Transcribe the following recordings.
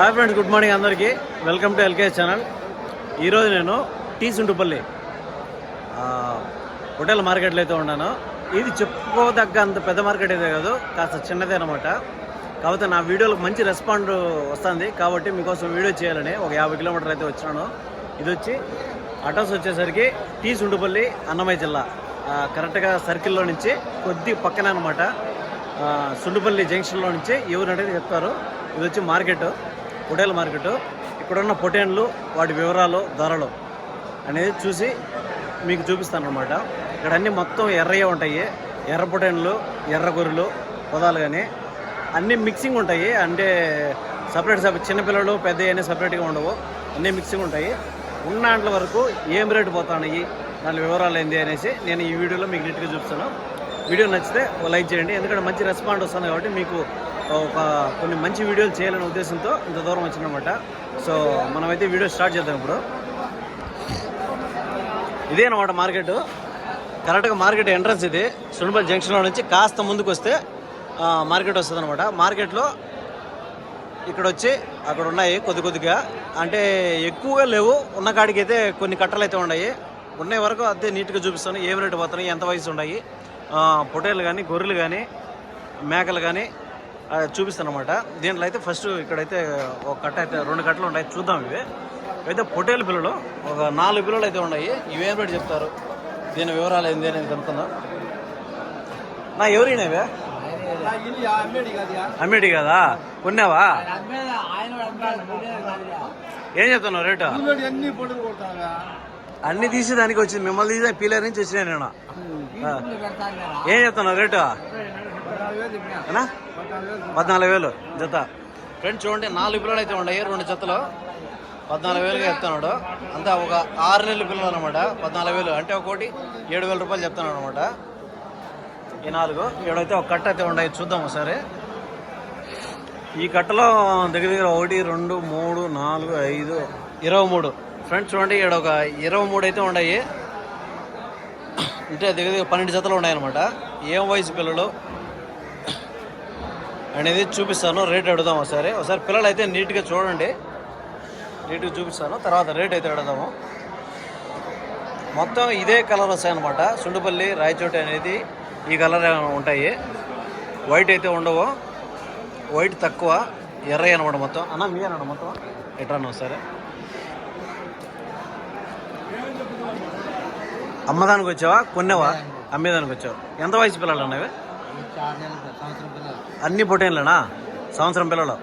Hi friends good morning అందరికీ. Welcome to LKS channel ఈరోజు నేను టీ సుంటుపల్లి హోటల్ మార్కెట్లో అయితే ఉన్నాను. ఇది చెప్పుకోదగ్గ అంత పెద్ద మార్కెట్ అయితే కాదు కాస్త చిన్నదే అనమాట కాకపోతే నా వీడియోలకు మంచి రెస్పాండ్ వస్తుంది. కాబట్టి మీకోసం వీడియో చేయాలని ఒక యాభై కిలోమీటర్ అయితే వచ్చినాను. ఇది వచ్చి అడ్రస్ వచ్చేసరికి టీ సుంటుపల్లి అన్నమయ్య జిల్లా. కరెక్ట్గా సర్కిల్లో నుంచి కొద్ది పక్కన అనమాట సుండుపల్లి జంక్షన్లో నుంచి ఎవరు అనేది చెప్తారు. ఇది వచ్చి మార్కెట్. పొటేల్ మార్కెట్. ఇక్కడున్న పొటేన్లు వాటి వివరాలు ధరలు అనేది చూసి మీకు చూపిస్తాను అనమాట ఇక్కడ అన్ని మొత్తం ఎర్రయ్యే ఉంటాయి. ఎర్ర పొటేన్లు ఎర్ర గొర్రెలు పొదాలు కానీ అన్నీ మిక్సింగ్ ఉంటాయి. అంటే సపరేట్ సపరేట్ చిన్నపిల్లలు పెద్ద అన్నీ సపరేట్గా ఉండవు. అన్నీ మిక్సింగ్ ఉంటాయి. ఉన్న దాంట్లో వరకు ఏం రేటు పోతున్నాయి దాని వివరాలు ఏంది అనేసి నేను ఈ వీడియోలో మీకు నీట్గా చూపిస్తాను. వీడియో నచ్చితే లైక్ చేయండి. ఎందుకంటే మంచి రెస్పాండ్ వస్తుంది కాబట్టి మీకు ఒక కొన్ని మంచి వీడియోలు చేయాలనే ఉద్దేశంతో ఇంత దూరం వచ్చిందనమాట సో మనమైతే వీడియో స్టార్ట్ చేద్దాం ఇప్పుడు. ఇదే అనమాట మార్కెట్. కరెక్ట్గా మార్కెట్ ఎంట్రన్స్ ఇది. సుండపల్లి జంక్షన్లో నుంచి కాస్త ముందుకు వస్తే మార్కెట్ వస్తుంది అనమాట మార్కెట్లో ఇక్కడ వచ్చి అక్కడ ఉన్నాయి కొద్ది కొద్దిగా. అంటే ఎక్కువగా లేవు. ఉన్న కాడికి అయితే కొన్ని కట్టలు అయితే ఉన్నాయి. ఉన్నాయి వరకు అదే నీట్గా చూపిస్తాను. ఏం రేటు పోతున్నాయి ఎంత వయసు ఉన్నాయి. పొటేలు కానీ గొర్రెలు కానీ మేకలు కానీ చూపిస్తాను అనమాట దీంట్లో అయితే ఫస్ట్ ఇక్కడైతే ఒక కట్ట అయితే రెండు కట్టలు ఉన్నాయి చూద్దాం ఇవి. అయితే పొటేలు పిల్లలు ఒక నాలుగు పిల్లలు అయితే ఉన్నాయి. ఇవేం రేటు చెప్తారు? దీని వివరాలు ఏంది అనేది కనుక్కుందాం నా ఎవరినవే అమ్మేటి కదా. కొన్నావా? ఏం చెప్తున్నావు రేటు? అన్ని తీసి దానికి వచ్చింది. మిమ్మల్ని తీసి పీలర్ నుంచి వచ్చినా నేను. ఏం చెప్తున్నావు రేటు? పద్నాలుగు వేలు జత. ఫ్రెండ్స్ చూడండి నాలుగు పిల్లలు అయితే ఉన్నాయి రెండు జతలు. పద్నాలుగు వేలుగా చెప్తున్నాడు. అంతా ఒక ఆరు నెలల పిల్లలు అనమాట పద్నాలుగు వేలు. అంటే ఒకటి ఏడు వేల రూపాయలు చెప్తున్నాడు అనమాట ఈ నాలుగు ఏడైతే ఒక కట్ట అయితే ఉన్నాయి చూద్దాం ఒకసారి. ఈ కట్టలో దగ్గర దగ్గర ఒకటి రెండు మూడు నాలుగు ఐదు ఇరవై మూడు. ఫ్రెండ్స్ చూడండి ఇక్కడ ఒక ఇరవై మూడు అయితే ఉన్నాయి. అంటే దగ్గర దగ్గర పన్నెండు జతలు ఉన్నాయన్నమాట ఏం వయసు పిల్లలు? అనేది చూపిస్తాను. రేట్ అడుగుదాం ఒకసారి. ఒకసారి పిల్లలు అయితే నీట్గా చూడండి. నీట్గా చూపిస్తాను. తర్వాత రేట్ అయితే అడుగుదాము. మొత్తం ఇదే కలర్ వస్తాయి అనమాట సుండుపల్లి రాయచోటి అనేది ఈ కలర్ ఉంటాయి. వైట్ అయితే ఉండవు. వైట్ తక్కువ. ఎర్రయ్య అనమాట మొత్తం. అన్న మీ అన్నాడు మొత్తం. ఎట్రాను ఒకసారి. అమ్మదానికి వచ్చావా? కొన్నావా? అమ్మేదానికి వచ్చావు. ఎంత వయసు పిల్లలు అన్నవి అన్ని పొటేన్లేనా సంవత్సరం పిల్లలు.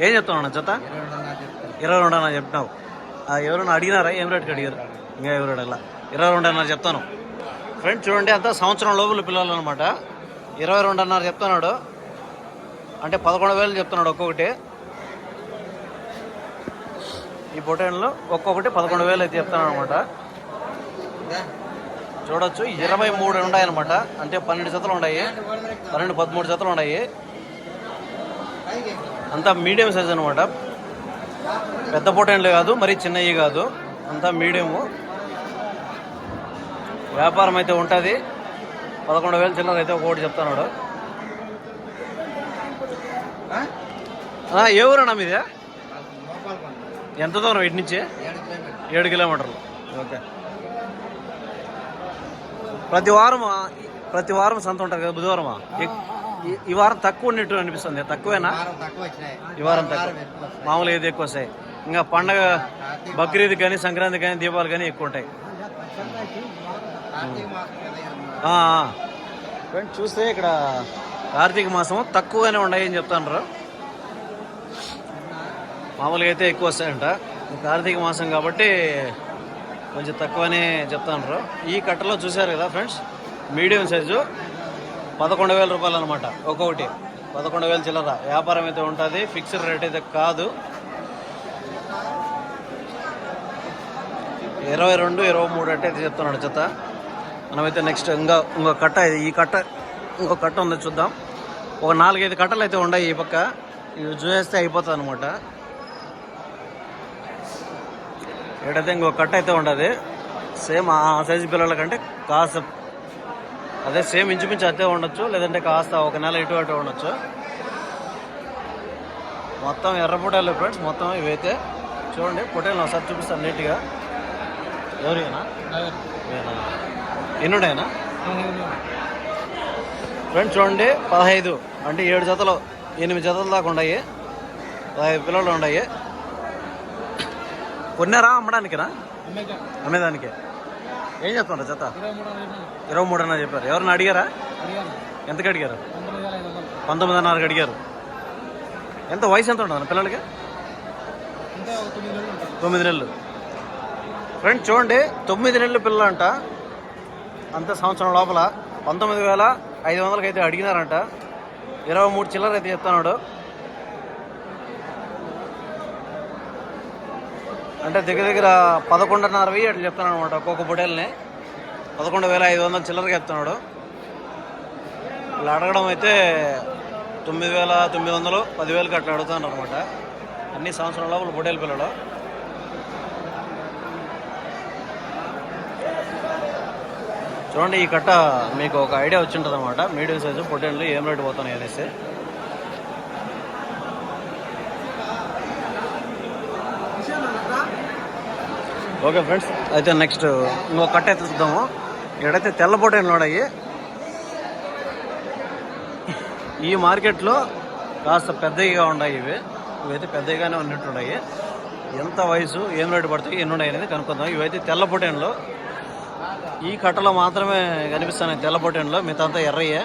ఏం చెప్తావు అన్న జత? ఇరవై రెండు అన్న చెప్తున్నావు. ఆ, ఎవరైనా అడిగినారా? ఏం రేటుకి అడిగారు? ఇంకా ఎవరు అడగల? ఇరవై రెండు అన్నారు చెప్తాను. ఫ్రెండ్ చూడండి అంతా సంవత్సరం లోపల పిల్లలు అనమాట ఇరవై రెండు అన్నారు చెప్తున్నాడు. అంటే పదకొండు వేలు చెప్తున్నాడు ఒక్కొక్కటి. ఈ పొటేన్లో ఒక్కొక్కటి పదకొండు వేలు అయితే చెప్తున్నాడు అనమాట చూడొచ్చు. ఇరవై మూడు ఉన్నాయి అనమాట అంటే పన్నెండు జతలు ఉన్నాయి. పన్నెండు పదమూడు జతలు ఉన్నాయి. అంతా మీడియం సైజ్ అనమాట పెద్ద పొటేన్లు కాదు మరి చిన్నవి కాదు. అంతా మీడియము వ్యాపారం అయితే ఉంటుంది. పదకొండు వేలు చిల్లర అయితే ఒకటి చెప్తున్నాడు. ఏ ఊరన్నా మీదే? ఎంత దూరం ఇటు నుంచి? ఏడు కిలోమీటర్లు. ఓకే. ప్రతి వారం ప్రతి వారం సంత ఉంటుంది కదా బుధవారమా? ఎక్- ఈ- వారం తక్కువ ఉన్నట్టు అనిపిస్తుంది. తక్కువేనా? ఈ వారం తక్కువ మామూలుగా ఏది ఎక్కువ వస్తాయి? ఇంకా పండగ బక్రీద్ కానీ సంక్రాంతి కానీ దీపావళి కానీ ఎక్కువ ఉంటాయి. ఫ్రెండ్ చూస్తే ఇక్కడ కార్తీక మాసం తక్కువగానే ఉన్నాయి అని చెప్తాను మామూలుగా అయితే ఎక్కువ వస్తాయంట. కార్తీక మాసం కాబట్టి కొంచెం తక్కువనే చెప్తాను ఈ కట్టలో చూశారు కదా ఫ్రెండ్స్? మీడియం సైజు పదకొండు వేల రూపాయలు అనమాట ఒక్కొక్కటి. పదకొండు వేలు చిల్లర. వ్యాపారం అయితే ఉంటుంది. ఫిక్స్డ్ రేట్ అయితే కాదు. ఇరవై రెండు ఇరవై మూడు అంటే అయితే చెప్తున్నాడు చెత్త. మనమైతే నెక్స్ట్ ఇంకా ఇంకో కట్ట ఇది. ఈ కట్ట ఇంకో కట్ట ఉంది చూద్దాం. ఒక నాలుగైదు కట్టలు అయితే ఉన్నాయి ఈ పక్క. ఇవి చూసేస్తే అయిపోతుంది అనమాట ఏడైతే ఇంకో కట్ అయితే ఉండదు. సేమ్ ఆ సైజు పిల్లల కంటే కాస్త అదే సేమ్ ఇంచుమించు అదే ఉండొచ్చు. లేదంటే కాస్త ఒక నెల ఇటు అటు ఉండొచ్చు. మొత్తం ఎర్ర పొటేలు ఫ్రెండ్స్ మొత్తం ఇవైతే చూడండి. పొటేలు ఒకసారి చూపిస్తాను నీట్గా. ఎవరినా ఎన్నుడైనా ఫ్రెండ్స్ చూడండి. పదహైదు అంటే ఏడు జతలు ఎనిమిది జతలు దాకా ఉన్నాయి. పదహైదు పిల్లలు ఉన్నాయి. కొన్నారా అమ్మడానికినా? అమ్మేదానికి. ఏం చెప్తున్నారు జత? ఇరవై మూడు అన్న చెప్పారు. ఎవరిని అడిగారా? ఎంతకు అడిగారు? పంతొమ్మిదిన్నరకు అడిగారు. ఎంత వయసు ఎంత ఉంటుంది పిల్లలకి? తొమ్మిది నెలలు ఫ్రెండ్ చూడండి తొమ్మిది నెలల పిల్లలంట. అంతే సంవత్సరం లోపల పంతొమ్మిది వేల ఐదు వందలకి అయితే అడిగినారంట. ఇరవై మూడు చిల్లర అయితే చెప్తున్నాడు. అంటే దగ్గర దగ్గర పదకొండున్నర వెయ్యి అట్లా చెప్తున్నాడు అనమాట ఒక్కొక్క పొటేల్ని పదకొండు వేల ఐదు వందల చిల్లరకి చెప్తున్నాడు. ఇలా అడగడం అయితే తొమ్మిది వేల తొమ్మిది వందలు పదివేలకి అట్లా అడుగుతాను అనమాట అన్ని సంవత్సరాల లోపల పొటేలు పిల్లలు. చూడండి ఈ కట్ట మీకు ఒక ఐడియా వచ్చింటుంది అనమాట మీడియం సైజు పొటేళ్ళు ఏం రేటు పోతున్నాయి అనేసి. Okay friends. అయితే నెక్స్ట్ ఇంకో కట్ట అయితే చూద్దాము. ఇక్కడైతే తెల్ల పొటేళ్ళు ఉన్నాయి ఈ మార్కెట్లో కాస్త పెద్దగా ఉన్నాయి ఇవి. ఇవైతే పెద్దగానే ఉన్నట్టున్నాయి ఎంత వయసు ఏం రేటు పడతాయి ఎన్ని ఉన్నాయి అనేది కనుక్కుందాం. ఇవైతే తెల్ల ఈ కట్టలో మాత్రమే కనిపిస్తున్నాయి తెల్ల మిగతా ఎర్రయ్యే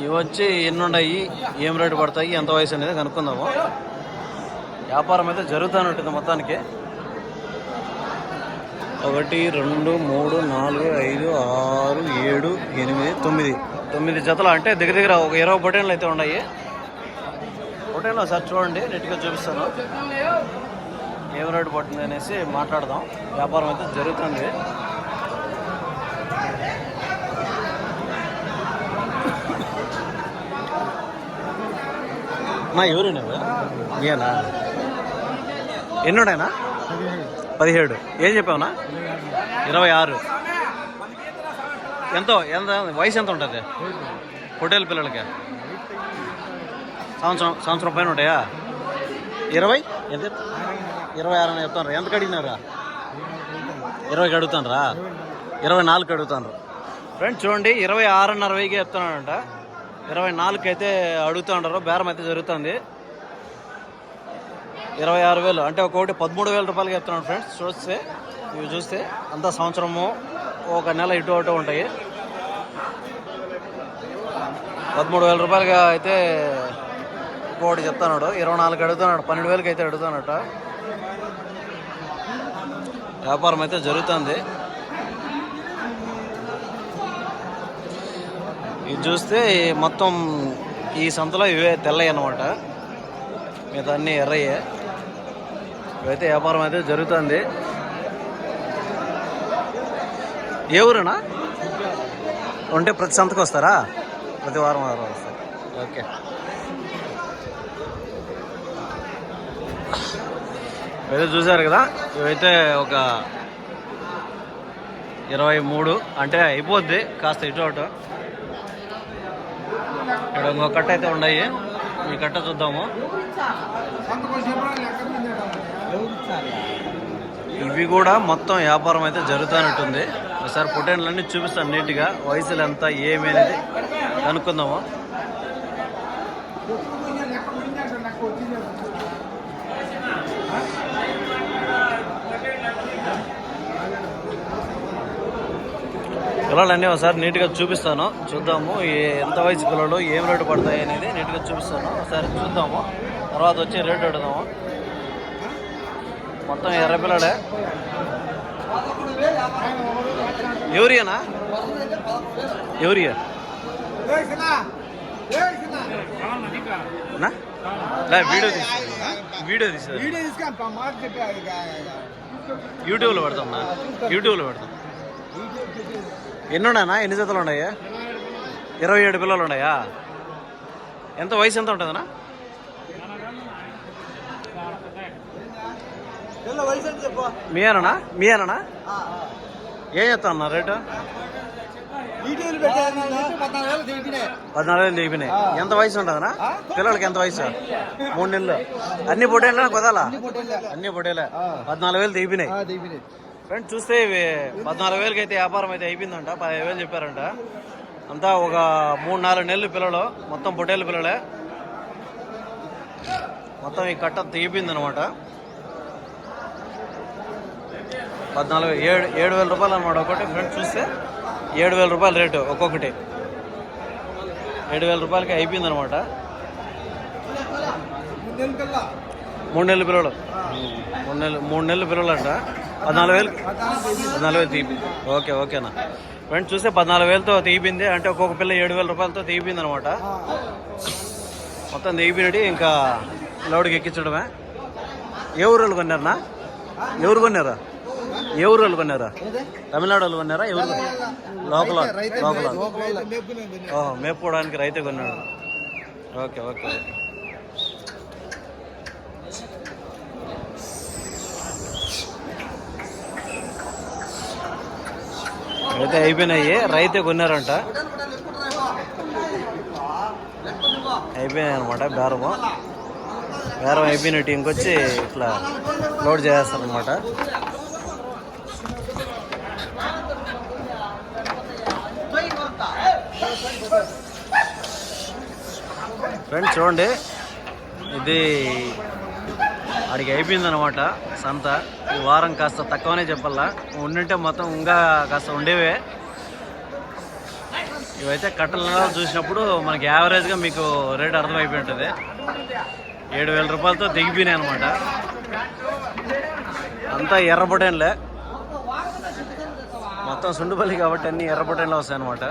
ఇవి వచ్చి ఎన్ని ఉన్నాయి ఏం రేటు పడతాయి ఎంత వయసు అనేది కనుక్కుందాము. వ్యాపారం అయితే జరుగుతూనే మొత్తానికి. ఒకటి రెండు మూడు నాలుగు ఐదు ఆరు ఏడు ఎనిమిది తొమ్మిది. తొమ్మిది జతలు? అంటే దగ్గర దగ్గర ఒక ఇరవై పొటేన్లు అయితే ఉన్నాయి. పొటేన్లు ఒకసారి చూడండి నీట్గా చూపిస్తాను. ఏం రేటు పడుతుంది అనేసి మాట్లాడదాం. వ్యాపారం అయితే జరుగుతుంది. నా ఎవరు నువ్వు ఎన్నోడైనా? పదిహేడు. ఏం చెప్పావునా? ఇరవై ఆరు ఎంతో ఎంత వయసు ఎంత ఉంటుంది? హోటల్ పిల్లలకి? సంవత్సరం సంవత్సరం పైన ఉంటాయా? ఇరవై? ఎంత ఇరవై ఆరు అని చెప్తాను ఎంత కడిగినారా ఇరవైకి అడుగుతానరా ఇరవై నాలుగు అడుగుతాను ఫ్రెండ్స్ చూడండి ఇరవై ఆరున్నర వెయ్యికి చెప్తున్నాడంట. ఇరవై నాలుగు అయితే అడుగుతూ బేరం అయితే జరుగుతుంది. ఇరవై ఆరు వేలు. అంటే ఒకటి పదమూడు వేల రూపాయలకి చెప్తున్నాను ఫ్రెండ్స్. చూస్తే ఇవి చూస్తే అంతా సంవత్సరము ఒక నెల ఇటు అటు ఉంటాయి. పదమూడు వేల రూపాయలుగా అయితే ఒకటి చెప్తున్నాడు. ఇరవై నాలుగు అడుగుతున్నాడు. పన్నెండు వేలకి అయితే అడుగుతానట వ్యాపారం అయితే జరుగుతుంది. ఇది చూస్తే మొత్తం ఈ సంతలో ఇవే తెల్లయ్య అనమాట మిగతా అన్నీ ఎర్రయ్యే. ఇవైతే వ్యాపారం అయితే జరుగుతుంది. ఏ ఊరేనా? ఉంటే ప్రతి సంతకు వస్తారా? ప్రతి వారం వారం వస్తారు ఓకే. ఇవైతే చూసారు కదా? ఇవైతే ఒక ఇరవై మూడు. అంటే అయిపోద్ది కాస్త ఇటు అటు. ఇక్కడ ఇంకో కట్ట అయితే ఉన్నాయి. ఈ కట్ట చూద్దాము. ఇవి కూడా మొత్తం వ్యాపారం అయితే జరుగుతానట్టుంది ఒకసారి పొటేన్లన్నీ చూపిస్తాను నీట్గా. వయసులు ఎంత ఏమి అనేది కనుక్కుందాము. పిల్లలన్నీ ఒకసారి నీట్గా చూపిస్తాను. చూద్దాము ఎంత వయసు పిల్లలు ఏం రేటు పడతాయి అనేది నీట్గా చూపిస్తాను. ఒకసారి చూద్దాము. తర్వాత వచ్చి రేటు అడుగుదాము. మొత్తం ఎర్ర పిల్లడే ఎవరియనా ఎవరియా నా? లే, వీడియో వీడియో తీసి యూట్యూబ్లో పెడతాం యూట్యూబ్లో పెడతాం. ఎన్ని ఉన్నాయన్నా ఎన్ని జతలు ఉన్నాయా? ఇరవై ఏడు పిల్లలు ఉన్నాయా? ఎంత వయసు ఎంత ఉంటుందన్నా? మీ అన్నా మీ అన్నా ఏం చెప్తా అన్నా రేటు? పద్నాలుగు వేలు దిగిపోయినాయి. ఎంత వయసు ఉంటుందనా? పిల్లలకి ఎంత వయసు? మూడు నెలలు. అన్ని పొట్టేళ్ళ కుదాలా? అన్ని పొట్టేలే. పద్నాలుగు వేలు దిగిపోయినాయి ఫ్రెండ్ చూస్తే ఇవి పద్నాలుగు వేలకి అయితే వ్యాపారం అయితే అయిపోయిందంట. పదిహేను వేలు చెప్పారంట. అంతా ఒక మూడు నాలుగు నెలలు పిల్లలు. మొత్తం పొట్టేళ్ళ పిల్లలే. మొత్తం ఈ కట్ట తెగిపోయింది అనమాట పద్నాలుగు ఏడు ఏడు వేల రూపాయలు అనమాట ఒకటి. ఫ్రెండ్ చూస్తే ఏడు వేల రూపాయలు రేటు ఒక్కొక్కటి. ఏడు వేల రూపాయలకి అయిపోయింది అనమాట మూడు నెలల పిల్లలు. మూడు నెలలు మూడు నెలల పిల్లలు అంట పద్నాలుగు వేలు? పద్నాలుగు వేలు తీపి ఓకే ఓకేనా ఫ్రెండ్స్ చూస్తే పద్నాలుగు వేలతో తీపింది. అంటే ఒక్కొక్క పిల్ల ఏడు వేల రూపాయలతో తీపింది అనమాట. మొత్తం తీపినట్టు ఇంకా లోడుకి ఎక్కించడమే. ఏ ఊరు వాళ్ళు కొన్నారనా ఎవరు కొన్నారా? ఏ ఊరు వాళ్ళు కొన్నారా? తమిళనాడు వాళ్ళు కొన్నారా? ఎవరు కొన్నారా? లోకల్ లోకల్ ఓ మేపుకోవడానికి రైతే కొన్నాడు. Okay okay. అయితే అయిపోయినాయి. రైతే కొన్నారంట. అయిపోయినాయి అనమాట బేరము బేరం అయిపోయినట్టు ఇంకొచ్చి ఇట్లా లోడ్ చేస్తారనమాట ఫ్రెండ్స్ చూడండి. ఇది అడిగి అయిపోయింది అనమాట సంత. ఈ వారం కాస్త తక్కువనే చెప్పాలా? ఉండింటే మొత్తం ఇంకా కాస్త ఉండేవే. ఇవైతే కట్టలు చూసినప్పుడు మనకి యావరేజ్గా మీకు రేట్ అర్థమైపోయి ఉంటుంది. ఏడు వేల రూపాయలతో దిగిపోయినాయి అనమాట అంతా ఎర్రబొటేన్లే మొత్తం సుండుపల్లి కాబట్టి అన్ని ఎర్రబొటేన్లు వస్తాయి అనమాట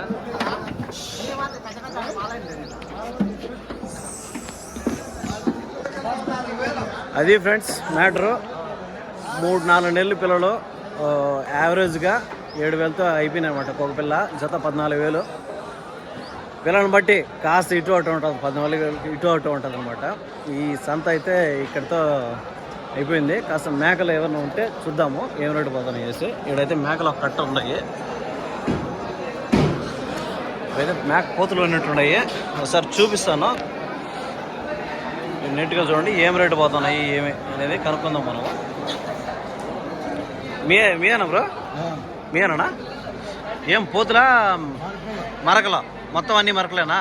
అది ఫ్రెండ్స్ మ్యాటరు. మూడు నాలుగు నెలలు పిల్లలు. యావరేజ్గా ఏడు వేలతో అయిపోయినాయి అనమాట ఒక పిల్ల జత పద్నాలుగు వేలు. పిల్లలను బట్టి కాస్త ఇటు అటు ఉంటుంది పద్నాలుగు వేలు ఇటు అటు ఉంటుంది అనమాట ఈ సంత అయితే ఇక్కడితో అయిపోయింది. కాస్త మేకలు ఏమైనా ఉంటే చూద్దాము ఏం రేటు పోతున్నాయి చేసి ఇక్కడైతే మేకలు ఒక కట్ట ఉన్నాయి. అయితే మేక కోతులు ఉన్నట్టున్నాయి ఒకసారి చూపిస్తాను. నీట్గా చూడండి ఏం రేటు పోతున్నాయి ఏమి అనేది కనుక్కుందాం మనం. మీ మీయేనా బ్రో? మీయేనా ఏం పోతులా? మరకలా? మొత్తం అన్నీ మరకలేనా?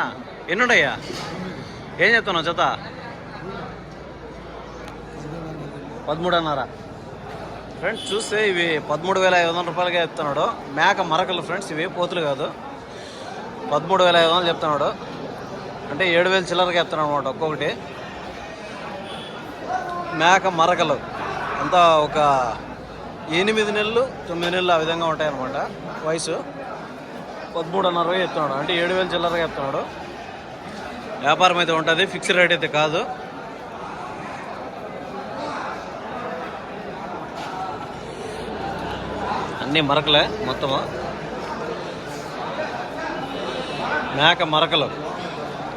ఉన్నాయా ఏం చెప్తున్నావు జత? పదమూడున్నర. ఫ్రెండ్స్ చూస్తే ఇవి పదమూడు వేల ఐదు వందల రూపాయలుగా చెప్తున్నాడు. మేక మరకలు ఫ్రెండ్స్ ఇవి పోతులు కాదు. పదమూడు వేల ఐదు వందలు చెప్తున్నాడు. అంటే ఏడు వేలు చిల్లరగా చెప్తున్నాడు అనమాట ఒక్కొక్కటి. మేక మరకలు. అంతా ఒక ఎనిమిది నెలలు తొమ్మిది నెలలు ఆ విధంగా ఉంటాయన్నమాట. వయసు పదమూడున్నర వేలు చెప్తున్నాడు. అంటే ఏడు వేలు చిల్లరగా చెప్తున్నాడు. వ్యాపారం అయితే ఉంటుంది ఫిక్స్డ్ రేట్ అయితే కాదు. అన్నీ మరకలే మొత్తము. మేక మరకలు.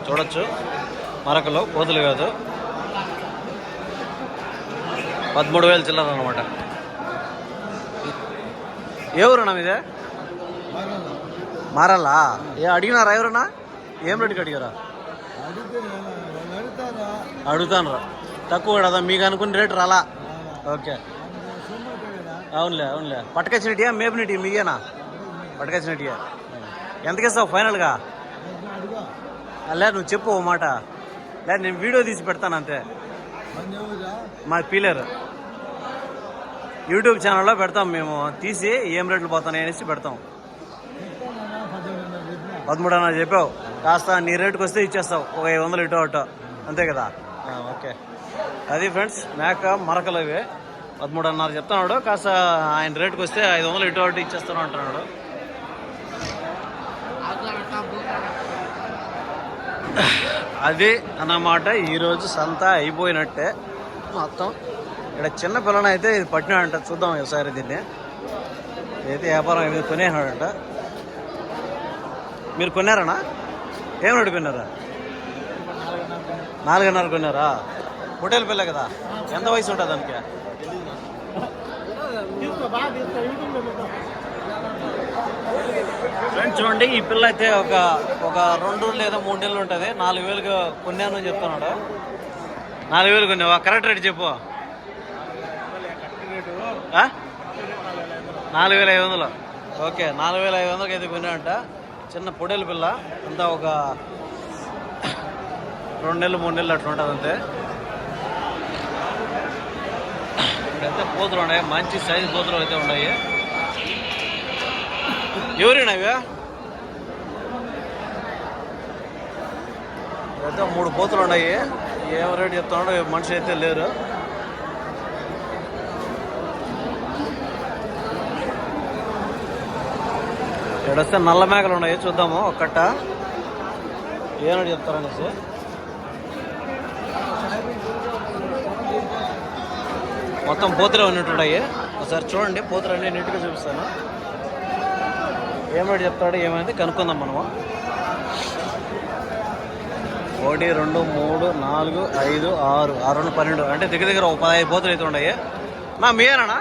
చూడొచ్చు. మరకలు కోతులు కాదు. పదమూడు వేలు చిల్లర అనమాట ఏ ఊరన్నా మీదే? మారాలా? ఏ అడిగినారా ఎవరన్నా? ఏం రేటుకి అడిగారా? అడుగుతాను రా తక్కువ కదా మీకు అనుకున్న రేటు రాలా. ఓకే. అవునులే అవునులే. పట్టుకొచ్చినట్టియా మేపినట్టు మీయేనా? పట్టుకొచ్చినట్టియా ఎంతకేస్తావు ఫైనల్గా? లే నువ్వు చెప్పు ఓ మాట. లే నేను వీడియో తీసి పెడతాను అంతే. మా పీలేరు. యూట్యూబ్ ఛానల్లో పెడతాం మేము. తీసి ఏం రేట్లు పోతున్నాయి అనేసి పెడతాం. పదమూడున్నర చెప్పావు. కాస్త నీ రేటుకి వస్తే ఇచ్చేస్తావు. ఒక ఐదు వందలు ఇటో అటో. అంతే కదా? ఆ, ఓకే. అది ఫ్రెండ్స్ మేక మరకలు ఇవి. పదమూడున్నర చెప్తున్నాడు కాస్త ఆయన రేటుకి వస్తే ఐదు వందలు ఇటో అటు ఇచ్చేస్తాను అంటున్నాడు అది అన్నమాట. ఈరోజు సంత అయిపోయినట్టే మొత్తం. ఇక్కడ చిన్న పిల్లనైతే అయితే ఇది పట్టినాడంట. చూద్దాం ఒకసారి దీన్ని. అయితే వ్యాపారం అయిపోయింది. కొనేసినాడంట. మీరు కొన్నారనా? ఏం రేటు కొన్నారా? నాలుగున్నర కొన్నారా? హోటల్ పిల్ల కదా. ఎంత వయసు ఉంటుంది దానికి? ఫ్రెండ్స్ చూడండి ఈ పిల్ల అయితే ఒక ఒక రెండు లేదా మూడు నెలలు ఉంటుంది. నాలుగు వేలకు కొన్నాను చెప్తున్నాడు. నాలుగు వేలు కొన్నావా? కరెక్ట్ రేట్ చెప్పు. నాలుగు వేల ఐదు వందలు. ఓకే నాలుగు వేల ఐదు వందలకి అయితే కొన్నాడంట. చిన్న పొడేలు పిల్ల. అంతా ఒక రెండు నెలలు మూడు నెలలు అట్లా ఉంటుంది అంతే. ఇక్కడైతే కోతులు ఉన్నాయి. మంచి సైజు కోతులు అయితే ఉన్నాయి. ఎవరేనా అయితే మూడు పోతులు ఉన్నాయి. ఏం రేటు చెప్తున్నాడో మనిషి అయితే లేరు. ఇక్కడ నల్ల మేకలు ఉన్నాయి చూద్దాము ఒక్కట. ఏమని చెప్తారనేసి మొత్తం పోతులు ఉన్నట్టున్నాయి ఒకసారి చూడండి పోతులు అన్నీ నీట్గా చూపిస్తాను. ఏమిటి చెప్తాడు? ఏమైంది? కనుక్కుందాం మనము. ఒకటి రెండు మూడు నాలుగు ఐదు ఆరు. ఆరు రెండు పన్నెండు. అంటే దగ్గర దగ్గర ఒక పదహైదు పోతులు అయితే ఉన్నాయి. నా మీరేనా?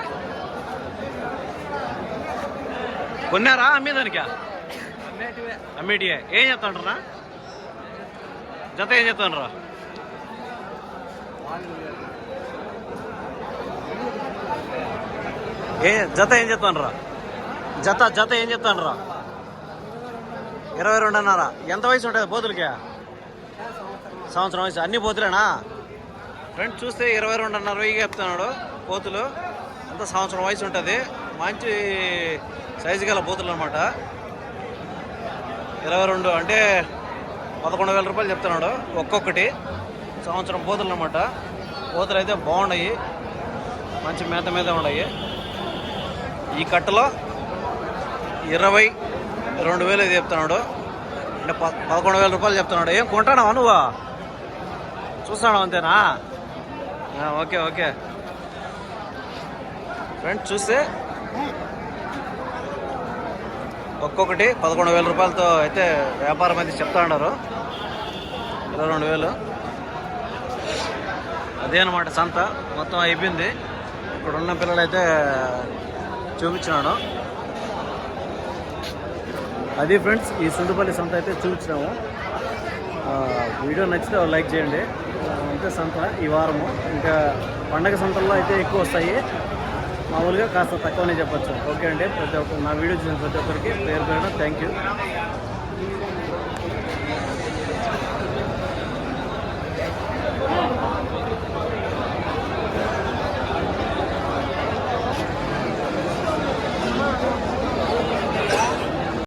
కొన్నారా? అమ్మేదానికా? అమ్మేటివే. ఏం చెప్తాంటారా జత ఏం చెప్తాండ్రా? ఏ జత ఏం చెప్తాండ్రా? జత జత ఏం చెప్తాండ్రా? ఇరవై రెండున్నర. ఎంత వయసు ఉంటుంది బోతులకే సంవత్సరం వయసు. అన్ని పోతులేనా? ఫ్రెండ్స్ చూస్తే ఇరవై రెండున్నర వెయ్యి చెప్తున్నాడు పోతులు. అంత సంవత్సరం వయసు ఉంటుంది. మంచి సైజు గల బూతులు అనమాట ఇరవై రెండు అంటే పదకొండు వేల రూపాయలు చెప్తున్నాడు ఒక్కొక్కటి. సంవత్సరం బూతులు అనమాట బోతులు అయితే బాగున్నాయి మంచి మేత మీద ఉన్నాయి ఈ కట్టలో ఇరవై రెండు వేలు ఇది చెప్తున్నాడు. అంటే పదకొండు వేల రూపాయలు చెప్తున్నాడు. ఏం కొంటానావా నువ్వు? చూస్తాను అంతేనా? Okay okay. ఫ్రెండ్స్ చూస్తే ఒక్కొక్కటి పదకొండు వేల రూపాయలతో అయితే వ్యాపారం అయితే చెప్తా ఉన్నారు. ఇరవై రెండు వేలు. అదే అనమాట సంత. మొత్తం అయిపోయింది. ఇక్కడ ఉన్న పిల్లలైతే చూపించినాను అది ఫ్రెండ్స్ ఈ సుండుపల్లి సంత అయితే చూపించినాము. వీడియో నచ్చితే లైక్ చేయండి. అంతే సంత ఈ వారము. ఇంకా పండగ సంతల్లో అయితే ఎక్కువ వస్తాయి. మామూలుగా కాస్త తక్కువనే చెప్పొచ్చు. ఓకే అండి ప్రతి ఒక్క నా వీడియో చూసిన ప్రతి ఒక్కరికి పేరు పేరున థ్యాంక్ యూ